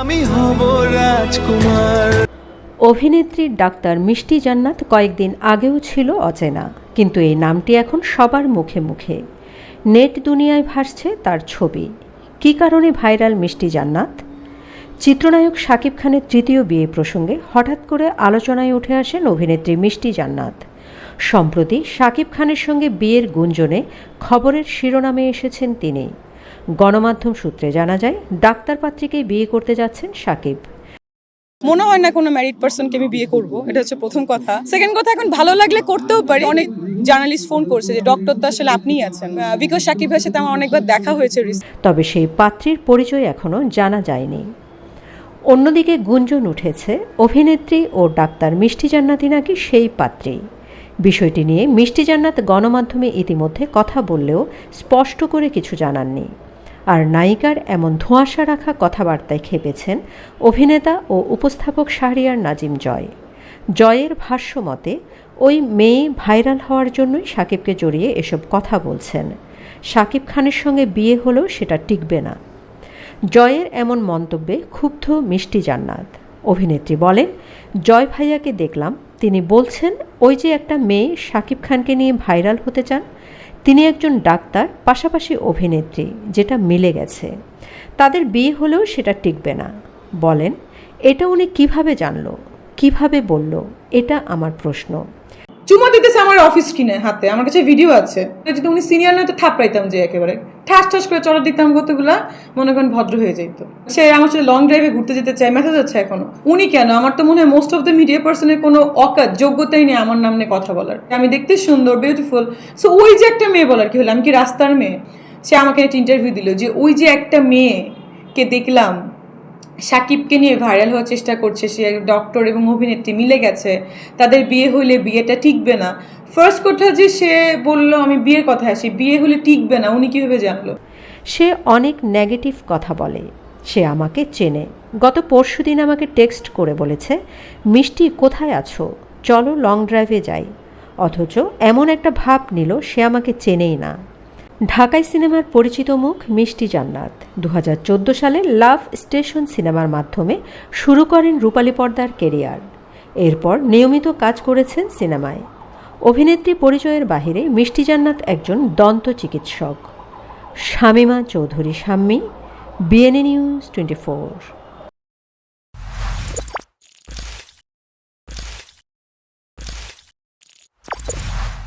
আমি হব রাজকুমার। অভিনেত্রী ডাক্তার মিষ্টি জান্নাত কয়েকদিন আগেও ছিল অচেনা, কিন্তু এই নামটি এখন সবার মুখে মুখে। নেট দুনিয়ায় ভাসছে তার ছবি। কী কারণে ভাইরাল মিষ্টি জান্নাত? চিত্রনায়ক শাকিব খানের তৃতীয় বিয়ে প্রসঙ্গে হঠাৎ করে আলোচনায় উঠে আসেন অভিনেত্রী মিষ্টি জান্নাত। সম্প্রতি শাকিব খানের সঙ্গে বিয়ের গুঞ্জনে খবরের শিরোনামে এসেছেন তিনি। গণমাধ্যম সূত্রে জানা যায় ডাক্তার পাত্রীকেই বিয়ে করতে যাচ্ছেন শাকিব মনে হয় না কোনো ম্যারিড পার্সনকে আমি বিয়ে করব এটা হচ্ছে প্রথম কথা। সেকেন্ড কথা এখন ভালো লাগলে করতেও পারি। অনেক জার্নালিস্ট ফোন করছে যে ডক্টর তো আসলে আপনিই আছেন। বিকজ সাকিব ভাইয়ের সাথে আমার অনেকবার দেখা হয়েছে তবে সেই পাত্রীর পরিচয় এখনও জানা যায়নি। অন্যদিকে গুঞ্জন উঠেছে অভিনেত্রী ও ডাক্তার মিষ্টি জান্নাতি নাকি সেই পাত্রী। বিষয়টি নিয়ে মিষ্টি জান্নাত গণমাধ্যমে ইতিমধ্যে কথা বললেও স্পষ্ট করে কিছু জানাননি। আর নায়িকার এমন ধোঁয়াশা রাখা কথাবার্তায় খেপেছেন অভিনেতা ও উপস্থাপক শাহরিয়ার নাজিম জয়। জয়ের ভাষ্য মতে, ওই মেয়ে ভাইরাল হওয়ার জন্যই সাকিবকে জড়িয়ে এসব কথা বলছেন। সাকিব খানের সঙ্গে বিয়ে হলেও সেটা টিকবে না। জয়ের এমন মন্তব্যে ক্ষুব্ধ মিষ্টি জান্নাত। অভিনেত্রী বলেন, জয় ভাইয়াকে দেখলাম তিনি বলছেন, ওই যে একটা মেয়ে শাকিব খানকে নিয়ে ভাইরাল হতে চান, তিনি একজন ডাক্তার, পাশাপাশি অভিনেত্রী, যেটা মিলে গেছে। তাদের বিয়ে হলেও সেটা টিকবে না। বলেন, এটা উনি কীভাবে জানলো? কীভাবে বলল? এটা আমার প্রশ্ন। চুমা দিতেছে আমার অফিস স্ক্রিনে, হাতে। আমার কাছে ভিডিও আছে। যদি উনি সিনিয়র নয়, তো থাপড়াইতাম যে একেবারে। ঠাস ঠাস করে চড়া দিতাম কতগুলা, মনে করেন ভদ্র হয়ে যেত সে আমার সাথে লং ড্রাইভে ঘুরতে যেতে চায় মেসেজ হচ্ছে এখনও। উনি কেন? আমার তো মনে হয় মোস্ট অফ দ্য মিডিয়া পার্সনের কোনো অকাত যোগ্যতাই নেই আমার নাম নিয়ে কথা বলার। আমি দেখতে সুন্দর বিউটিফুল সো ওই যে একটা মেয়ে বলার কি হলো? আমি কি রাস্তার মেয়ে? সে আমাকে একটা ইন্টারভিউ দিল যে, ওই যে একটা মেয়েকে দেখলাম সাকিবকে নিয়ে ভাইরাল হওয়ার চেষ্টা করছে, সে ডক্টর এবং অভিনেত্রী মিলে গেছে। তাদের বিয়ে হলে বিয়েটা টিকবে না। ফার্স্ট কথা যে সে বলল, আমি বিয়ের কথা আসি, বিয়ে হলে টিকবে না। উনি কীভাবে জানলো? সে অনেক নেগেটিভ কথা বলে। সে আমাকে চেনে। গত পরশুদিন আমাকে টেক্সট করে বলেছে, মিষ্টি, কোথায় আছো? চলো লং ড্রাইভে যাই। অথচ এমন একটা ভাব নিল, সে আমাকে চেনেই না। ঢাকাই সিনেমার পরিচিত মুখ মিষ্টি জান্নাত। দু হাজার চোদ্দ সালে লাভ স্টেশন সিনেমার মাধ্যমে শুরু করেন রূপালী পর্দার কেরিয়ার। এরপর নিয়মিত কাজ করেছেন সিনেমায়। অভিনেত্রী পরিচয়ের বাহিরে মিষ্টি জান্নাত একজন দন্ত চিকিৎসক। Shamima Chowdhury Shammi BNA news twenty four